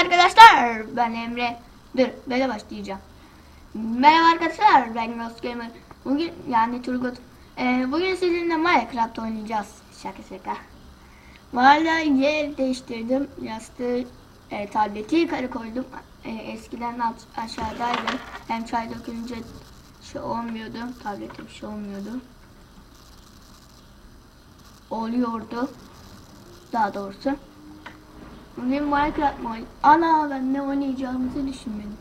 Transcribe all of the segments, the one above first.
arkadaşlar ben Emre. Dur böyle başlayacağım. Merhaba arkadaşlar ben Ghost Gamer. Bugün yani Turgut. Ee, bugün sizinle Minecraft oynayacağız. Şaka şaka. Arada yer değiştirdim. Yastığı e, tableti yukarı koydum. E, eskiden alt, aşağıdaydım. Hem çay dökünce şey olmuyordu. Tablete bir şey olmuyordu. Oluyordu. Daha doğrusu. Bugün Minecraft mı Ana ben ne oynayacağımızı düşünmedim.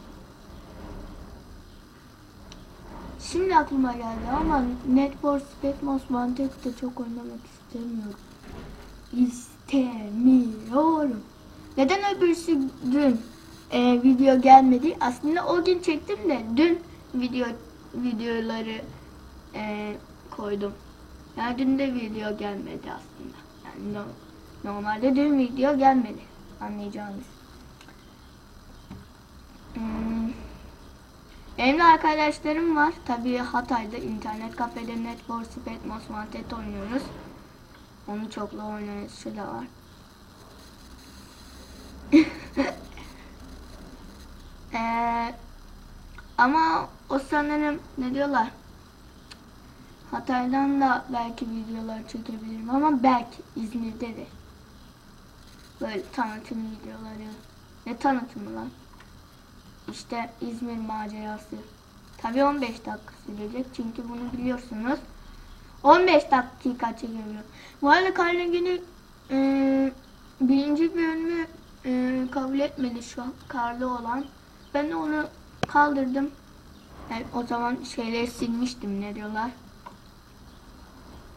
Şimdi aklıma geldi ama Net for Speed Most Wanted'de çok oynamak istemiyorum. İstemiyorum. Neden öbürsü dün e, video gelmedi? Aslında o gün çektim de dün video videoları e, koydum. Yani dün de video gelmedi aslında. Yani no- normalde dün video gelmedi. Anlayacağınız. Hmm. Benim arkadaşlarım var. Tabii Hatay'da internet kafede Net for Speed Most Wanted oynuyoruz. Onu çoklu oynayışı da var. Ee, ama o sanırım ne diyorlar? Hatay'dan da belki videolar çekebilirim ama belki İzmir'de de. Böyle tanıtım videoları. Ne tanıtımı lan? İşte İzmir macerası. Tabii 15 dakika sürecek çünkü bunu biliyorsunuz. 15 dakika çekiyor. Bu arada Carnegie'nin e, birinci bölümü e, kabul etmedi şu an karlı olan. Ben de onu kaldırdım. Yani o zaman şeyleri silmiştim ne diyorlar.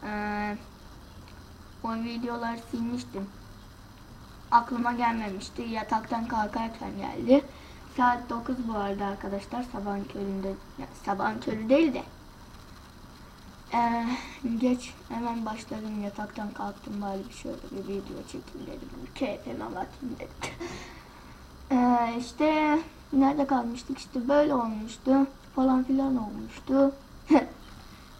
Ee, o videoları silmiştim. Aklıma gelmemişti. Yataktan kalkarken geldi. Saat 9 bu arada arkadaşlar. Sabahın köründe. Yani sabahın körü değil de. Ee, geç hemen başladım. Yataktan kalktım. Bari bir şöyle bir video çekeyim dedim. Keyfime bakayım dedim. Ee, işte nerede kalmıştık? İşte böyle olmuştu. Falan filan olmuştu.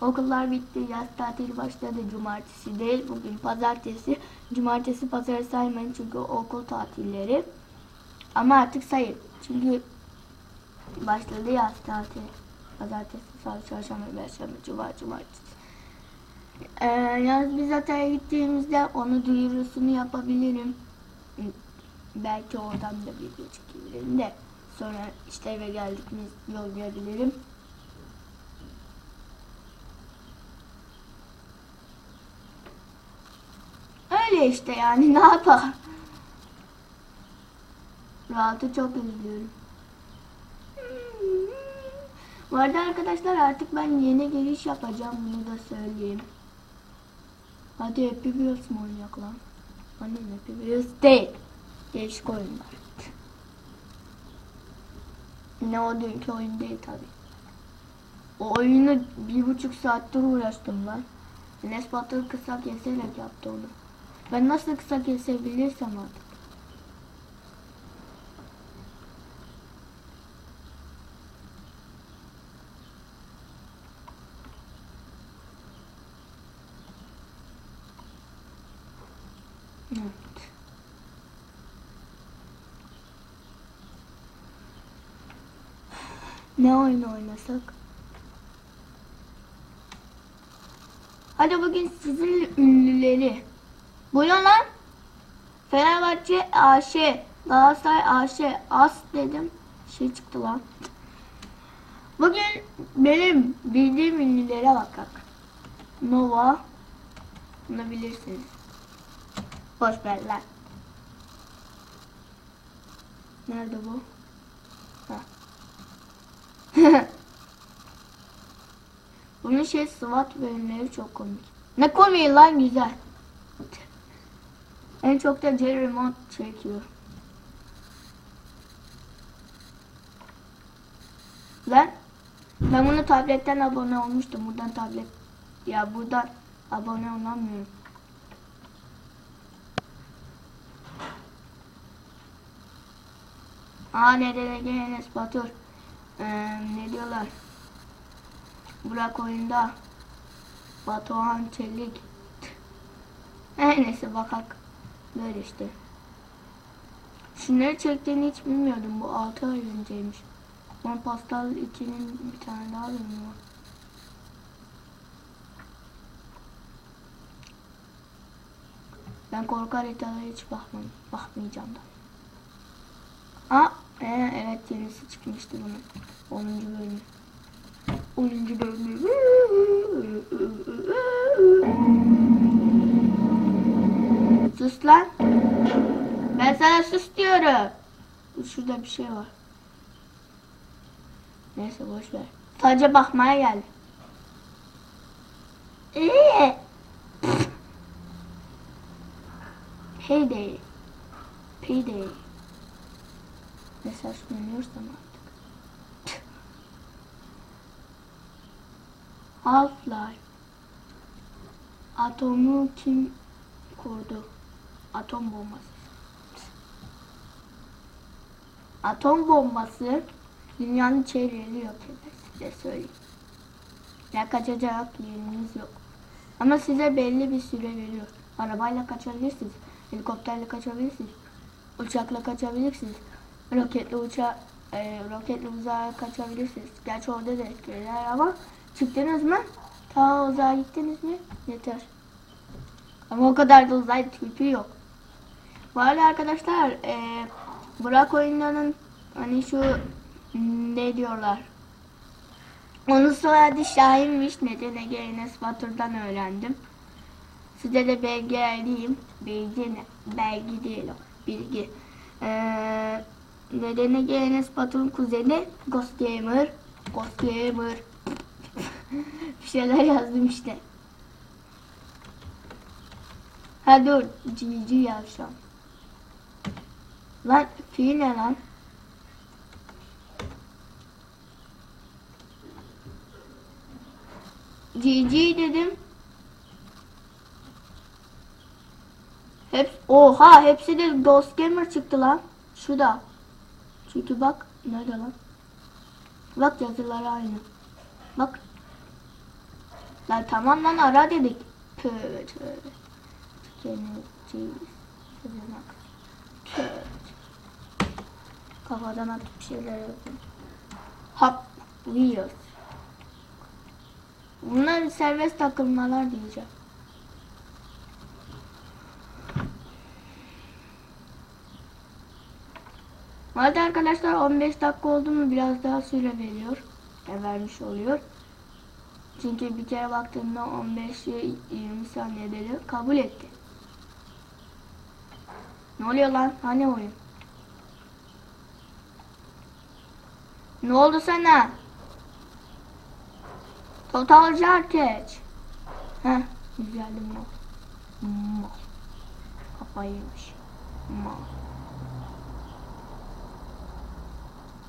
Okullar bitti. Yaz tatili başladı. Cumartesi değil. Bugün pazartesi. Cumartesi pazarı saymayın çünkü okul tatilleri. Ama artık sayın. Çünkü başladı yaz tatili. Pazartesi, salı, çarşamba, perşembe, cuma, cumartesi. Ee, yalnız biz Hatay'a gittiğimizde onu duyurusunu yapabilirim. Belki oradan da video çekebilirim de. Sonra işte eve geldik mi yollayabilirim. Öyle işte yani ne yapalım. Rahatı çok üzülüyorum. Bu arada arkadaşlar artık ben yeni giriş yapacağım bunu da söyleyeyim. Hadi Happy Wheels mi oynayak lan? Annem Happy Wheels değil. Değişik oyunlar. Ne o dünkü oyun değil tabi. O oyunu bir buçuk saattir uğraştım lan. Enes Batur kısa keserek yaptı onu. Ben nasıl kısa kesebilirsem artık. Evet. Ne oyun oynasak? Hadi bugün sizin ünlüleri. Bu ne lan? Fenerbahçe AŞ, Galatasaray AŞ, AS dedim. Şey çıktı lan. Bugün benim bildiğim ünlülere bakak. Nova. Bunu bilirsiniz. Boş ver. Nerede bu? Bunun şey SWAT bölümleri çok komik. Ne komik lan güzel. En çok da Jerry Mont çekiyor. Lan ben bunu tabletten abone olmuştum. Buradan tablet ya buradan abone olamıyorum. Aa nerede Enes Batur. Ee, ne diyorlar? Burak oyunda. Batuhan Çelik. Her neyse bakak. Böyle işte. Şunları çektiğini hiç bilmiyordum. Bu 6 ay önceymiş. Ama Pascal 2'nin bir tane daha bölümü var. Ben korku haritalara hiç bakmam, bakmayacağım da. Aa, ee, evet yenisi çıkmıştı bunun. 10. bölümü. 10. bölümü. Sus lan. Ben sana sus diyorum. Şurada bir şey var. Neyse boş ver. Sadece bakmaya geldim. Eee. Payday. Payday. Mesajlanıyorsam artık. Half-Life. Atomu kim kurdu? Atom bombası. Atom bombası dünyanın çevreleri yok eder size söyleyeyim. Ya kaçacak yeriniz yok. Ama size belli bir süre veriyor. Arabayla kaçabilirsiniz. Helikopterle kaçabilirsiniz. Uçakla kaçabilirsiniz. Roketli uça e, roketli uzağa kaçabilirsiniz. Gerçi orada da etkiler ama çıktınız mı? Ta uzağa gittiniz mi? Yeter. Ama o kadar da uzay tipi yok. Bu arkadaşlar e, Burak oyunlarının hani şu ne diyorlar? Onun soyadı Şahin'miş. Neden Ege Enes Batur'dan öğrendim. Size de belge vereyim. Bilgi ne? Belgi değil o. Bilgi. Ee, neden Ege Enes Batur'un kuzeni Ghost Gamer. Ghost Gamer. Bir şeyler yazdım işte. Ha dur. Cici yavşan. Lan fi ne lan? GG dedim. Hep oha hepsi de Ghost Gamer çıktı lan. Şu da. Çünkü bak nerede lan? Bak yazıları aynı. Bak. Lan tamam lan ara dedik. Tövbe tövbe. Sızınak. Tövbe. Kafadan atıp şeyler yapın. Hop. Wheels. Bunlar serbest takılmalar diyeceğim. Hadi arkadaşlar 15 dakika oldu mu biraz daha süre veriyor. E, vermiş oluyor. Çünkü bir kere baktığımda 15-20 saniyede kabul etti. Ne oluyor lan? Hani oyun? Ne oldu sana? Total Jartage. Heh, güzeldim o. Mal. Kafayı yemiş. Mal.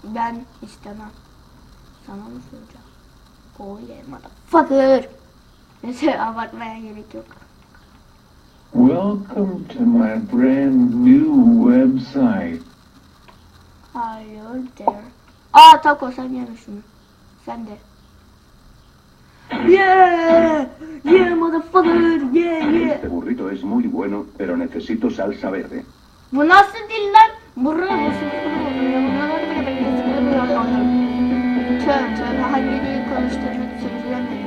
Ben istemem. Sana mı soracağım? Oh yeah motherfucker. Neyse abartmaya gerek yok. Welcome to my brand new website. Are you there? Aa Taco sen yeme şunu. Sen de. Yeah! Yeah motherfucker! Yeah yeah! Este burrito es muy bueno, pero necesito salsa verde. Bu nasıl dil lan? Burra Tövbe tövbe hangi dil konuştuğunu söylemedim.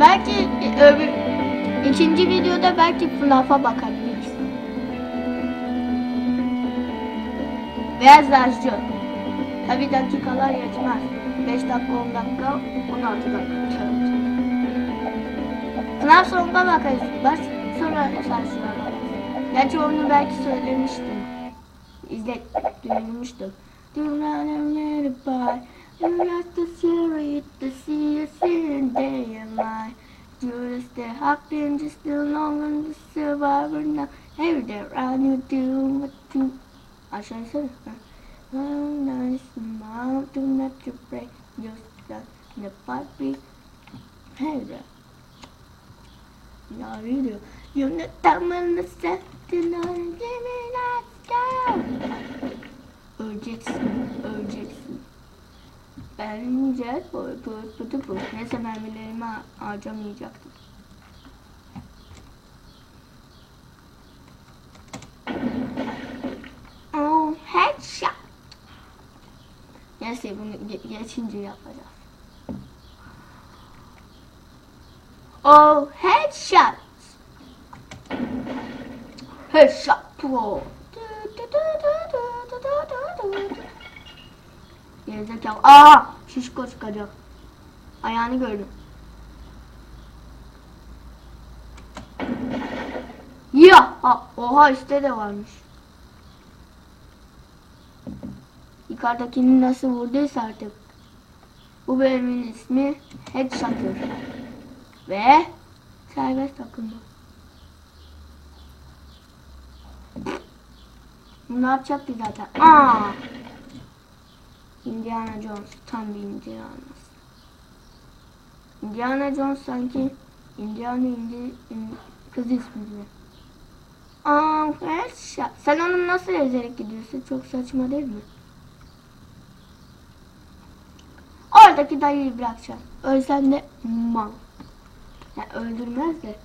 Belki öbür ikinci videoda belki FNAF'a bakabiliriz. Beyaz Rajcı. Tabi dakikalar yetmez. 5 dakika 10 dakika 16 dakika. Sınav sonunda bakarız. Bas sonra bakarız. Gerçi onu belki söylemiştim. İzle, duyurmuştum. Do not let it by. You got to see it to see us in day and night. Just the hopping, just the long and the survivor now. Every day around you do what you. Aşağı söyle. Oh, nice smile, do not you break. Just got the Hey there. Ya video. Yönetemem settin öncemin asker. Öleceksin, öleceksin. Bence bu, bu, bu, bu, bu. Neyse mermilerimi har- harcamayacaktım. Neyse bunu ge- geçince yapacağız. Oh headshot. Headshot pro. Gerizekalı. Aa! Şişko çıkacak. Ayağını gördüm. Ya! Ha, oha işte de varmış. Yukarıdakini nasıl vurduysa artık. Bu bölümün ismi Headshot'ır. Ve serbest takımda. Bu ne yapacaktı zaten? Aa! Indiana Jones. Tam bir Indiana. Indiana Jones sanki Indiana indi, in- kız ismi gibi. Aa, headshot. Sen onu nasıl ezerek gidiyorsun? Çok saçma değil mi? Oradaki dayıyı bırakacağım. Ölsen de mal. Yani öldürmez de.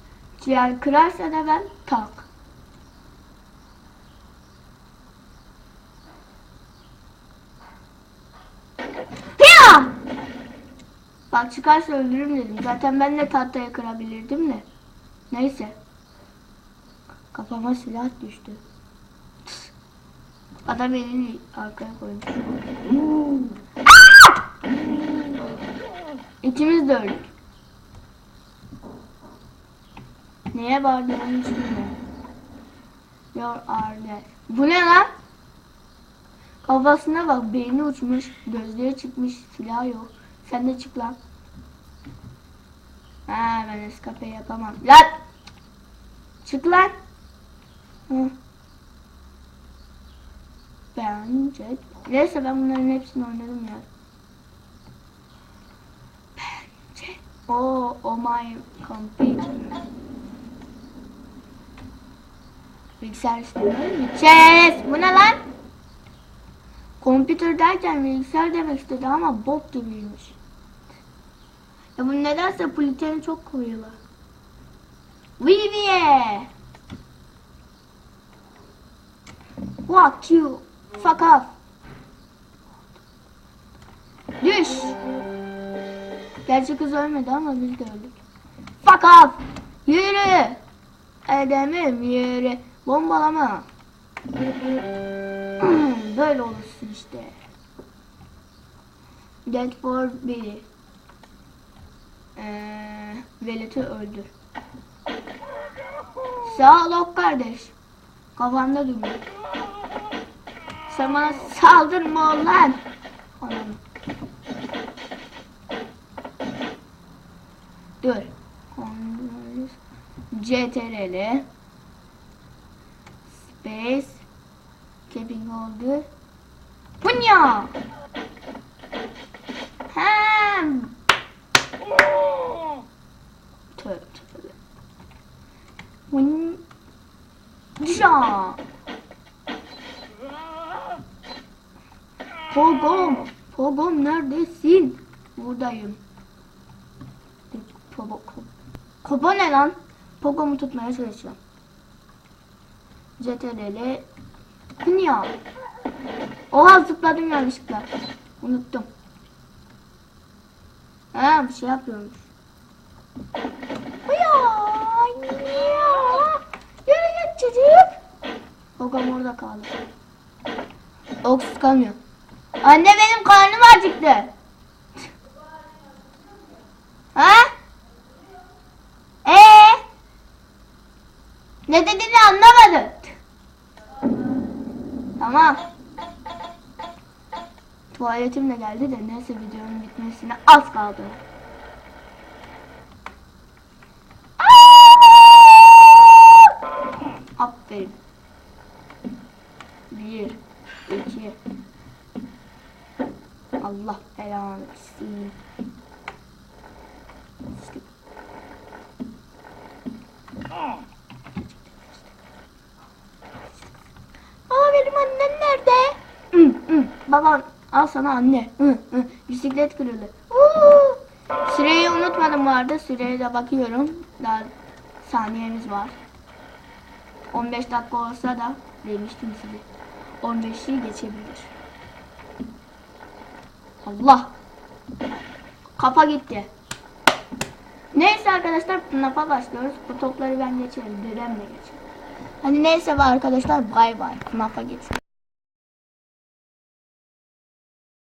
Ciğer kırarsa da ben tak. Ya! Bak çıkarsa öldürürüm dedim. Zaten ben de tahtaya kırabilirdim de. Neyse. Kafama silah düştü. Adam elini arkaya koymuş. İkimiz de öldük. Neye bağırdığını hiç bilmiyorum. Your are. Bu ne lan? Kafasına bak beyni uçmuş, gözleri çıkmış, silah yok. Sen de çık lan. Ha ben eskape yapamam. Lan! Çık lan. Hı. Bence. Neyse ben bunların hepsini oynadım ya. Bence. Oh, oh my computer. Bilgisayar istemiyorum. Yes! Bu ne lan? Computer derken bilgisayar demek istedi ama bok gibiymiş. Ya bu nedense Plüten'i çok koyuyorlar. Viviye! Fuck you. Fuck off. Düş. Gerçi kız ölmedi ama biz de öldük. Fuck off. Yürü. Edemem yürü. Bombalama. Böyle olursun işte. Dead for biri. Ee, Velet'i öldür. Sağ ol ok kardeş. Kafamda duruyor. Sen bana saldırma lan. Anam. Dur. CTRL. Space. Keeping oldu. Punya. Hem. Tövbe tövbe. Pun. Dışa. Pogom. Pogom neredesin? Buradayım. Kobo ne lan? Pogom'u tutmaya çalışıyorum. CTRL Dünya. Oha zıpladım yanlışlıkla. Unuttum. Ha bir şey yapıyormuş. Ya, ya. Yürü git çocuk. Pogom orada kaldı. Oksuz kalmıyor. Anne benim karnım acıktı. Ha? Ee? Ne dediğini anlamadım. Tamam. Tuvaletim de geldi de neyse videonun bitmesine az kaldı. Aferin. Bir, iki. Allah belanı versin. İşte. Aa benim annem nerede? Hı, hı. Baban al sana anne. Hı, hı. Bisiklet kırıldı. Süreyi unutmadım vardı. Süreye de bakıyorum. Daha saniyemiz var. 15 dakika olsa da demiştim size. 15'i geçebilir. Allah. Kafa gitti. Neyse arkadaşlar FNAF'a başlıyoruz. Bu topları ben geçerim. Dedemle geçerim. Hani neyse be arkadaşlar bay bay. FNAF'a geçiyorum.